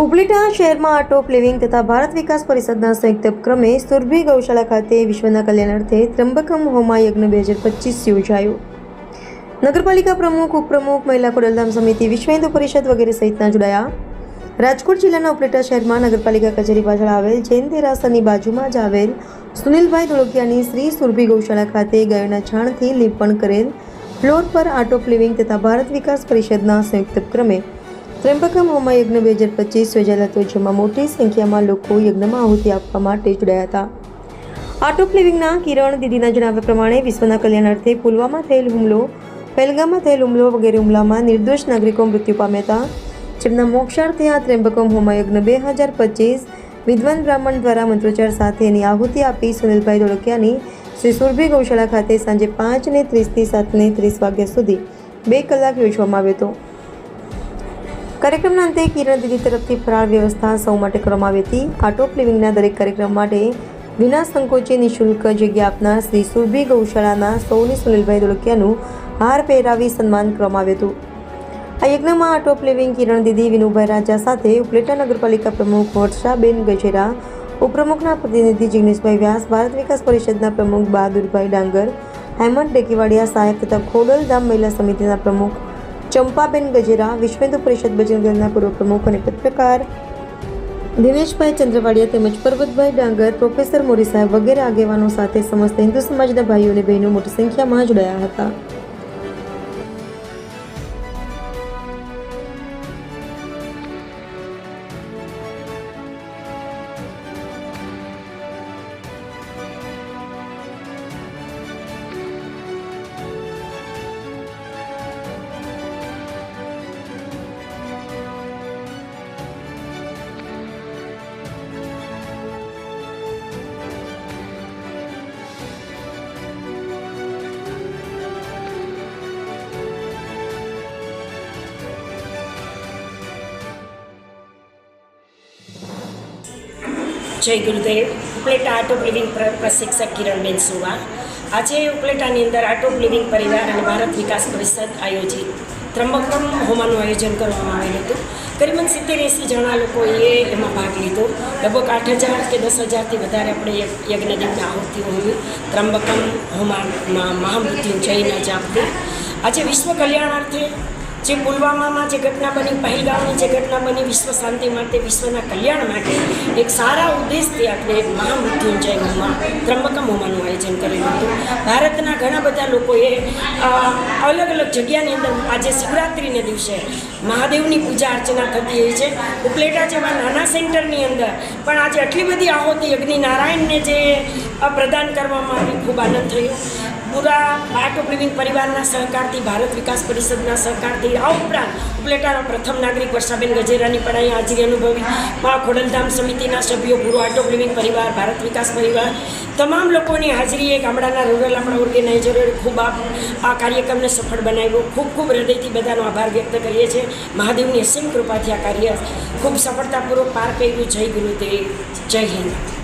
ઉપલેટા શહેરમાં art living તથા ભારત વિકાસ પરિષદના સંયુક્ત ઉપક્રમે સુરભી ગૌશાળા ખાતે વિશ્વના કલ્યાણ અર્થે ત્રંબકમ હોમા યજ્ઞ બે હજાર પચીસ યોજાયો. નગરપાલિકા પ્રમુખ, ઉપપ્રમુખ, મહિલા ખોડલધામ સમિતિ, વિશ્વ હિન્દુ પરિષદ વગેરે સહિતના જોડાયા. રાજકોટ જિલ્લાના ઉપલેટા શહેરમાં નગરપાલિકા કચેરી પાછળ આવેલ જૈન દેરાસરની બાજુમાં જ આવેલ સુનિલભાઈ ધોળકિયાની શ્રી સુરભી ગૌશાળા ખાતે ગાયોના છાણથી લીંપણ કરેલ ફ્લોર પર આર્ટ ઓફ લિવિંગ તથા ભારત વિકાસ પરિષદના સંયુક્ત ઉપક્રમે ત્રંબકમ હોમા યજ્ઞ બે હજાર પચીસ યોજાયેલ હતો જેમાં મોટી સંખ્યામાં લોકો યજ્ઞમાં આહુતિ આપવા માટે જોડાયા હતા. આર્ટ ઓફ લિવિંગના કિરણ દીદીના જણાવ્યા પ્રમાણે વિશ્વના કલ્યાણ અર્થે પુલવામા થયેલ હુમલો, પહેલગામમાં થયેલ હુમલો વગેરે હુમલામાં નિર્દોષ નાગરિકો મૃત્યુ પામ્યા હતા. જેમના મોક્ષાર્થે આ ત્રંબકમ હોમા યજ્ઞ બે હજાર પચીસ વિદ્વાન બ્રાહ્મણ દ્વારા મંત્રોચ્ચાર સાથેની આહુતિ આપી સુનિલભાઈ ધોળકિયાની શ્રી સુરભી ગૌશાળા ખાતે સાંજે પાંચને ત્રીસથી સાતને ત્રીસ વાગ્યા સુધી બે કલાક યોજવામાં આવ્યો હતો. કાર્યક્રમના અંતે કિરણ દીદી તરફથી ફરાળ વ્યવસ્થા સૌ માટે કરવામાં આવી હતી. આર્ટ ઓફ લિવિંગના દરેક કાર્યક્રમ માટે વિના સંકોચે નિઃશુલ્ક જગ્યા આપનાર શ્રી સુરભી ગૌશાળાના સૌની સુનિલભાઈ ધોળકિયાનું હાર પહેરાવી સન્માન કરવામાં આવ્યું હતું. આ યજ્ઞમાં art of living Kiran didi, Vinubhai Raja સાથે ઉપલેટા નગરપાલિકા પ્રમુખ વર્ષાબેન ગજેરા, ઉપપ્રમુખના પ્રતિનિધિ જિગ્નેશભાઈ વ્યાસ, ભારત વિકાસ પરિષદના પ્રમુખ બહાદુરભાઈ ડાંગર, હેમંત ડેકીવાડિયા સાહેબ તથા ખોડલધામ મહિલા સમિતિના પ્રમુખ ચંપાબેન ગજેરા વિશ્વેન્દુ પરિષદ બજરંગ દળના પૂર્વ પ્રમુખ અને પત્રકાર દિનેશભાઈ ચંદ્રવાડિયા તેમજ પર્વતભાઈ ડાંગર, પ્રોફેસર મોરી સાહેબ વગેરે આગેવાનો સાથે સમસ્ત હિન્દુ સમાજના ભાઈઓ અને બહેનો મોટી સંખ્યામાં જોડાયા હતા. Jai Gurudev. Upleta art of living પ્ર- પ્રશિક્ષક કિરણબેન સુવા. આજે ઉપલેટાની અંદર આર્ટ ઓફ લિવિંગ પરિવાર અને ભારત વિકાસ પરિષદ આયોજિત ત્રંબકમ હોમાનું આયોજન કરવામાં આવેલું હતું. કરીબન સિત્તેર એંસી જણા લોકોએ એમાં ભાગ લીધો. લગભગ આઠ હજાર કે દસ હજારથી વધારે આપણે યજ્ઞ- યજ્ઞદીપના આહુતિઓ હોય ત્રંબકમ હોમામાં મહામૃત્યુંજયના જાપથી. આજે વિશ્વ કલ્યાણાર્થે જે પુલવામામાં જે ઘટના બની, પહેલગામની જે ઘટના બની, વિશ્વ શાંતિ માટે, વિશ્વના કલ્યાણ માટે, એક સારા ઉદ્દેશથી આપણે મહામૃત્યુંજય હોમા ત્રંબકમ હોમાનું આયોજન કરેલું હતું. ભારતના ઘણા બધા લોકોએ અલગ અલગ જગ્યાની અંદર આજે શિવરાત્રિને દિવસે મહાદેવની પૂજા અર્ચના થતી હોય છે. ઉપલેટા જેવા નાના સેન્ટરની અંદર પણ આજે આટલી બધી આહોતી અગ્નિ નારાયણને જે પ્રદાન કરવામાં આવી ખૂબ આનંદ થયો. પૂરા આર્ટ ઓફ પરિવારના સહકારથી ભારત વિકાસ પરિષદના સહકારથી આ ઉપરાંત ઉપલેટાના પ્રથમ નાગરિક વર્ષાબેન ગજેરાની પણ અહીં હાજરી અનુભવી. મા ખોડલધામ સમિતિના સભ્યો, પૂરો આર્ટ ઓફ પરિવાર, ભારત વિકાસ પરિવાર. તમામ લોકોની હાજરીએ ગામડાના રૂરલ આપણા ઓર્ગેનાઇઝરોએ ખૂબ આ આ કાર્યક્રમને સફળ બનાવ્યો. ખૂબ ખૂબ હૃદયથી બધાનો આભાર વ્યક્ત કરીએ છીએ. મહાદેવની અસીમ કૃપાથી આ કાર્ય ખૂબ સફળતાપૂર્વક પાર કર્યું. જય ગુરુદેવ જય હિન્દ.